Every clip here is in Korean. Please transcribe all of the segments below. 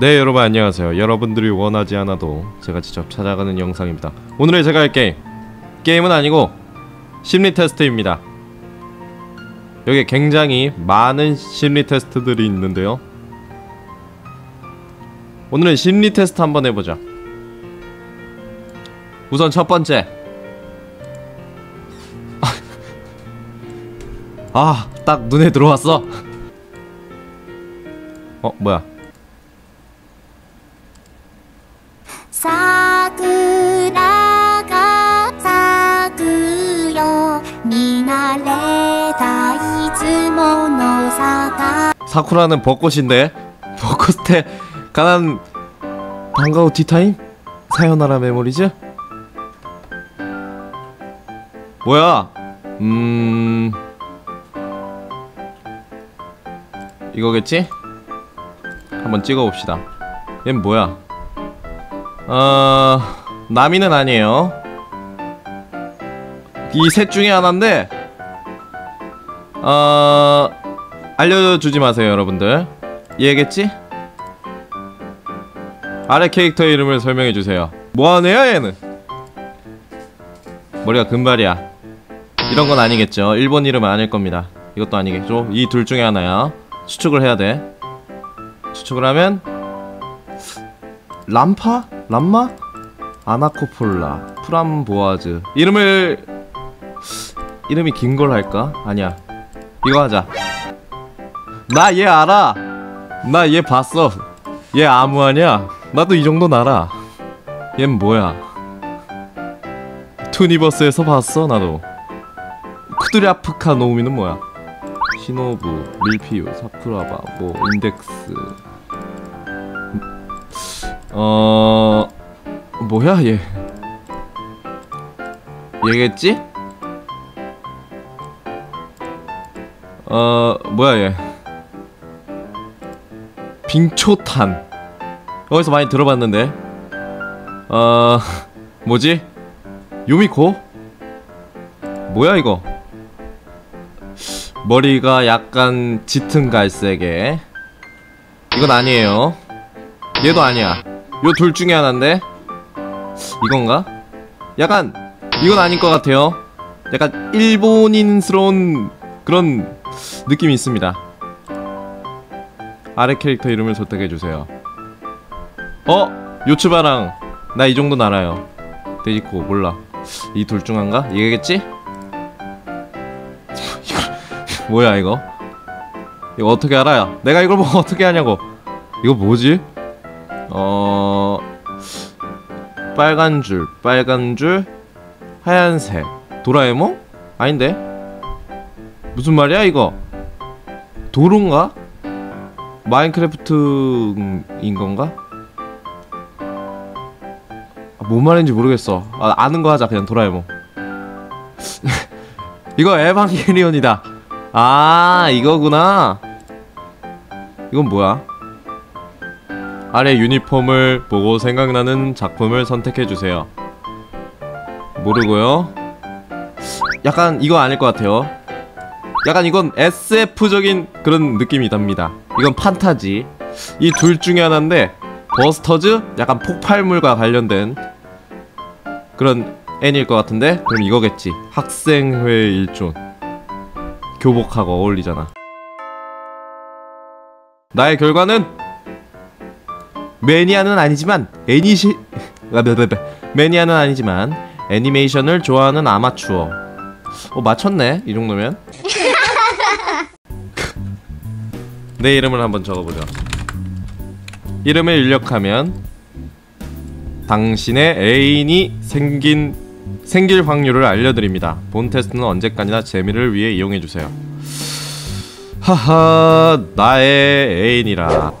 네 여러분 안녕하세요. 여러분들이 원하지 않아도 제가 직접 찾아가는 영상입니다. 오늘의 제가 할 게임. 게임은 아니고 심리 테스트입니다. 여기 굉장히 많은 심리 테스트들이 있는데요. 오늘은 심리 테스트 한번 해보자. 우선 첫 번째. 아 딱 눈에 들어왔어. 어 뭐야 桜が咲くよ見慣れたいつもの坂 사쿠라는 벚꽃인데 벚꽃에 가난 반가워 티타임? 사요나라 메모리즈? 뭐야? 음... 이거겠지? 한번 찍어봅시다 얘 뭐야? 어... 나미는 아니에요. 이 셋 중에 하나인데 어... 알려주지 마세요 여러분들. 얘겠지? 아래 캐릭터 이름을 설명해주세요. 뭐하네요 얘는? 머리가 금발이야. 이런 건 아니겠죠. 일본 이름은 아닐 겁니다. 이것도 아니겠죠? 이 둘 중에 하나야. 추측을 해야 돼. 추측을 하면 람파? 람마? 아나코폴라 프람보아즈. 이름을 이름이 긴 걸 할까? 아니야. 이거 하자. 나 얘 알아. 나 얘 봤어. 얘 아무하냐 나도 이 정도 알아. 얜 뭐야? 투니버스에서 봤어 나도. 쿠드랴프카 노우미는 뭐야? 시노부 밀피우 사쿠라바 뭐 인덱스 어 뭐야 얘? 얘겠지? 어 뭐야 얘? 빙초탄. 어디서 많이 들어봤는데. 어 뭐지? 요미코? 뭐야 이거? 머리가 약간 짙은 갈색에. 이건 아니에요. 얘도 아니야 요 둘 중에 하나인데? 이건가? 약간 이건 아닐 것 같아요. 약간 일본인스러운 그런 느낌이 있습니다. 아래 캐릭터 이름을 선택해주세요. 어? 요츠바랑 나 이 정도는 알아요. 데지코 몰라. 이 둘 중 한가? 이거 뭐야 이거? 이거 어떻게 알아요? 내가 이걸 보고 어떻게 하냐고. 이거 뭐지? 어... 빨간 줄 빨간 줄 하얀색 도라에몽? 아닌데? 무슨 말이야 이거 도로인가? 마인크래프트인 건가? 아, 뭔 말인지 모르겠어. 아, 아는 거 하자 그냥 도라에몽. 이거 에반게리온이다. 아 이거구나. 이건 뭐야? 아래 유니폼을 보고 생각나는 작품을 선택해 주세요. 모르고요. 약간 이거 아닐 것 같아요. 약간 이건 SF적인 그런 느낌이 납니다. 이건 판타지. 이 둘 중에 하나인데 버스터즈 약간 폭발물과 관련된 그런 애니일 것 같은데 그럼 이거겠지. 학생회 일존. 교복하고 어울리잖아. 나의 결과는 매니아는 아니지만 애니시 매니아는 아니지만 애니메이션을 좋아하는 아마추어. 어 맞췄네 이 정도면. 내 이름을 한번 적어보자. 이름을 입력하면 당신의 애인이 생긴 생길 확률을 알려드립니다. 본 테스트는 언제까지나 재미를 위해 이용해 주세요. 하하 나의 애인이라.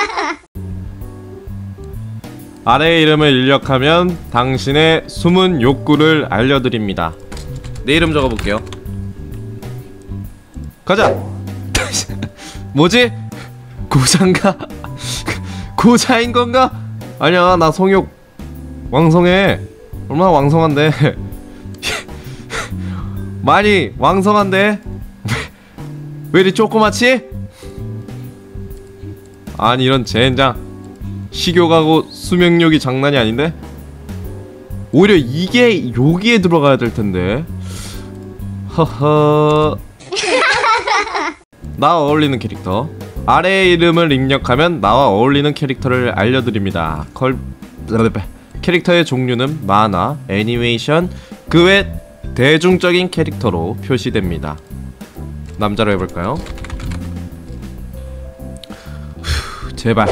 아래의 이름을 입력하면 당신의 숨은 욕구를 알려드립니다. 내 이름 적어볼게요. 가자. 뭐지? 고장가? 고자인 건가? 아니야 나 성욕 왕성해 얼마나 왕성한데 많이 왕성한데 왜 이리 조그맣지? 아니 이런 젠장. 식욕하고 수명력이 장난이 아닌데? 오히려 이게 여기에 들어가야 될 텐데. 허허. 나 어울리는 캐릭터. 아래의 이름을 입력하면 나와 어울리는 캐릭터를 알려드립니다. 걸... 캐릭터의 종류는 만화, 애니메이션, 그 외 대중적인 캐릭터로 표시됩니다. 남자로 해볼까요? 제발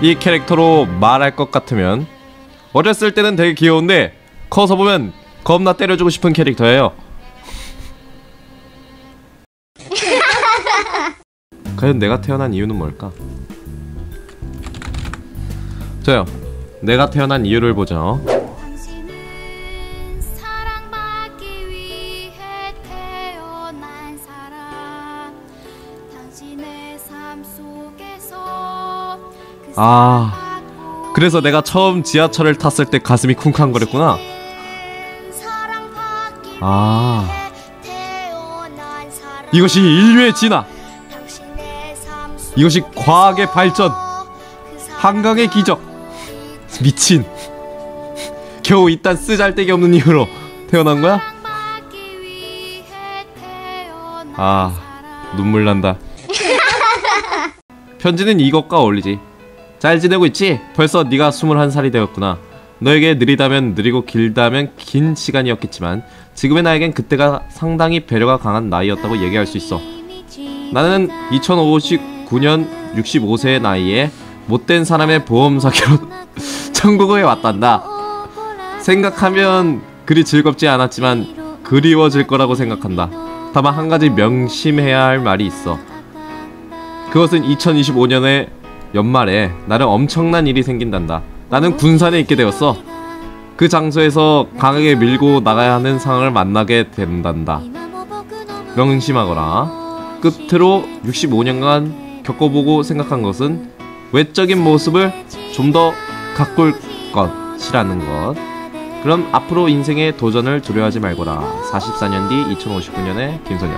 이 캐릭터로 말할 것 같으면 어렸을 때는 되게 귀여운데 커서 보면 겁나 때려주고 싶은 캐릭터예요. 과연 내가 태어난 이유는 뭘까? 저요. 내가 태어난 이유를 보죠. 아, 그래서 내가 처음 지하철을 탔을 때 가슴이 쿵쾅거렸구나. 아. 이것이 인류의 진화, 이것이 과학의 발전, 그 한강의 기적. 미친. 겨우 이딴 쓰잘데기 없는 이유로 태어난 거야? 아. 눈물 난다. 편지는 이것과 어울리지. 잘 지내고 있지? 벌써 네가 21살이 되었구나. 너에게 느리다면 느리고 길다면 긴 시간이었겠지만 지금의 나에겐 그때가 상당히 배려가 강한 나이였다고 얘기할 수 있어. 나는 2059년 65세의 나이에 못된 사람의 보험 사기로 천국에 왔단다. 생각하면 그리 즐겁지 않았지만 그리워질 거라고 생각한다. 다만 한 가지 명심해야 할 말이 있어. 그것은 2025년의 연말에 나는 엄청난 일이 생긴단다. 나는 군산에 있게 되었어. 그 장소에서 강하게 밀고 나가야 하는 상황을 만나게 된단다. 명심하거라. 끝으로 65년간 겪어보고 생각한 것은 외적인 모습을 좀 더 가꿀 것이라는 것. 그럼 앞으로 인생의 도전을 두려워하지 말거라. 44년 뒤 2059년에 김선영.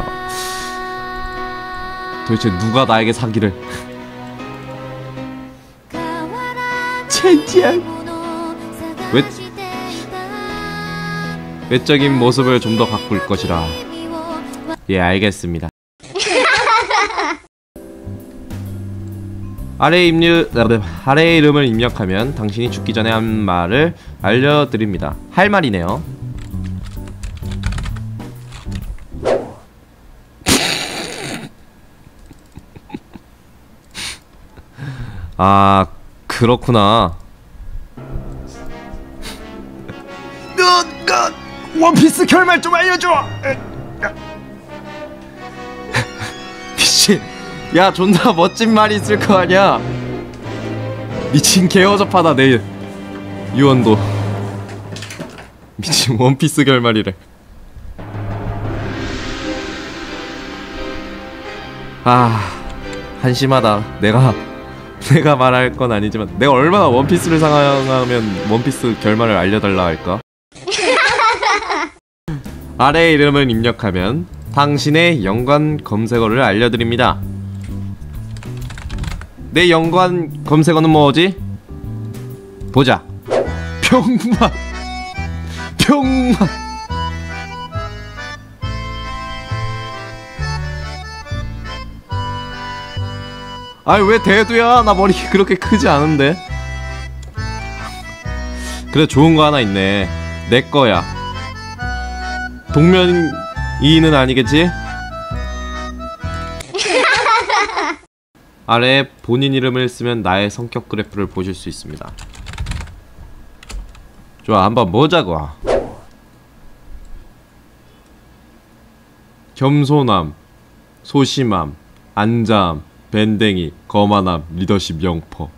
도대체 누가 나에게 사기를? 젠장. 외 외적인 모습을 좀 더 가꿀 것이라. 예, 알겠습니다. 아래 입력 아래 이름을 입력하면 당신이 죽기 전에 한 말을 알려드립니다. 할 말이네요. 아 그렇구나. 원피스 결말 좀 알려줘. 미친. 야 존나 멋진 말이 있을 거 아니야. 미친 개어접하다 내일 유언도. 미친 원피스 결말이래. 아 한심하다. 내가 내가 말할 건 아니지만 내가 얼마나 원피스를 상황하면 원피스 결말을 알려달라 할까? 아래 이름을 입력하면 당신의 연관 검색어를 알려드립니다. 내 연관 검색어는 뭐지? 보자. 병맛. 병맛. 아니 왜 대두야? 나 머리 그렇게 크지 않은데. 그래 좋은 거 하나 있네. 내 거야. 동면이는 아니겠지? 아래에 본인 이름을 쓰면 나의 성격 그래프를 보실 수 있습니다. 좋아, 한번 보자고. 겸손함, 소심함, 안자함, 밴댕이, 거만함, 리더십 영퍼.